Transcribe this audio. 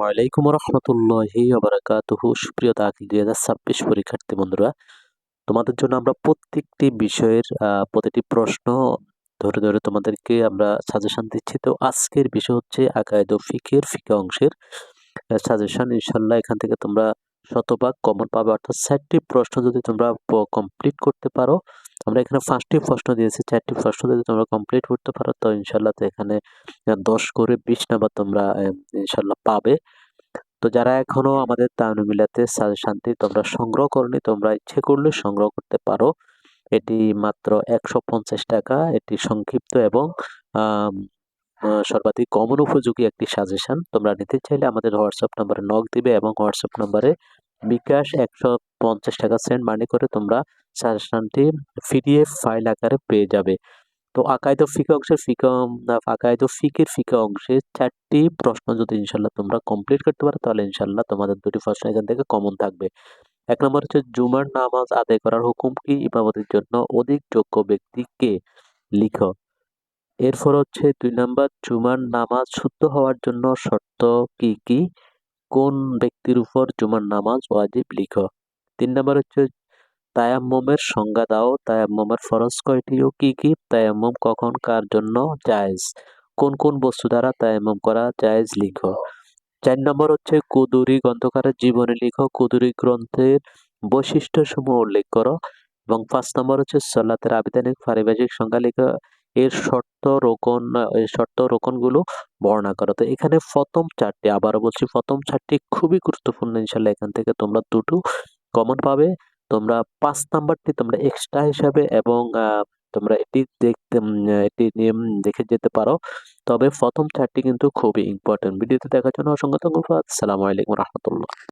আসসালামু রহমতুল্লাহি আবরাকাতুহু সুপ্রিয় দাখিল দুই হাজার ছাব্বিশ পরীক্ষার্থী বন্ধুরা, তোমাদের জন্য আমরা প্রত্যেকটি বিষয়ের প্রতিটি প্রশ্ন ধরে ধরে তোমাদেরকে আমরা সাজেশন দিচ্ছি। তো আজকের বিষয় হচ্ছে আকায়দ ফিকের, ফিকে অংশের সাজেশন ইনশাল্লাহ এখান থেকে তোমরা শতভাগ কমন পাবে। অর্থাৎ চারটি প্রশ্ন যদি তোমরা কমপ্লিট করতে পারো আমরা এখানে ফার্স্টটি প্রশ্ন দিয়েছি, চারটি প্রশ্ন যদি তোমরা কমপ্লিট করতে পারো, তো ইনশাল্লাহ তো এখানে দশ করে বিশ নাম্বার তোমরা ইনশাল্লাহ পাবে। তো যারা এখনও আমাদের তানুমিলাতে শান্তি তোমরা সংগ্রহ করনি, তোমরা ইচ্ছে করলে সংগ্রহ করতে পারো। এটি মাত্র একশো পঞ্চাশ টাকা, এটি সংক্ষিপ্ত এবং সর্বাধিক কমন উপযোগী একটি সাজেশন তোমরা নিতে চাইলে আমাদের হোয়াটসঅ্যাপ নাম্বারে নক দিবে এবং হোয়াটসঅ্যাপ নাম্বারে বিকাশ একশো পঞ্চাশ টাকা সেন্ট মানি করে তোমরা সাজেশনটি পিডিএফ ফাইল আকারে পেয়ে যাবে। তো আকায়দ ফিকা অংশের ফিকা আকায়দ ফিকের ফিকা অংশে চারটি প্রশ্ন যদি ইনশাল্লাহ তোমরা কমপ্লিট করতে পারো, তাহলে ইনশাল্লাহ তোমাদের দুটি প্রশ্ন এখান থেকে কমন থাকবে। এক নম্বর হচ্ছে, জুমার নামাজ আদায় করার হুকুম কি? ইমামতির জন্য অধিক যোগ্য ব্যক্তিকে লিখো। এরপর হচ্ছে, দুই নম্বর, জুমার নামাজ শুদ্ধ হওয়ার জন্য শর্ত কি কি? কোন ব্যক্তির উপর জুমার নামাজ ওয়াজিব লিখো? তিন নম্বর হচ্ছে, তায়াম্মমের সংজ্ঞা দাও। তায়াম্মমের ফরজ কয়টি ও কি কি? তায়াম্মম কখন কার জন্য জায়েজ? কোন কোন বস্তু দ্বারা তায়াম্মম করা জায়েজ লিখো? চার নম্বর হচ্ছে, কুদুরি গ্রন্থকারের জীবনী লিখো। কুদুরি গ্রন্থের বৈশিষ্ট্য সমূহ উল্লেখ করো। এবং পাঁচ নম্বর হচ্ছে সল্লাতের আবিধানিক, পারিভাষিক সংজ্ঞা লিখো। এর শর্ত রোকন শর্ত রোকনগুলো বর্ণনা করো। তো এখানে প্রথম চারটি, আবারও বলছি প্রথম চারটি খুবই গুরুত্বপূর্ণ ইনশাল্লাহ, এখান থেকে তোমরা দুটো কমন পাবে। তোমরা পাঁচ নাম্বারটি তোমরা এক্সট্রা হিসাবে এবং তোমরা এটি দেখতে এটি নিয়ম দেখে যেতে পারো। তবে প্রথম চারটি কিন্তু খুবই ইম্পর্টেন্ট ভিডিওতে দেখার জন্য অসংখ্য ধন্যবাদ। আসসালামু আলাইকুম রহমতুল্লাহ।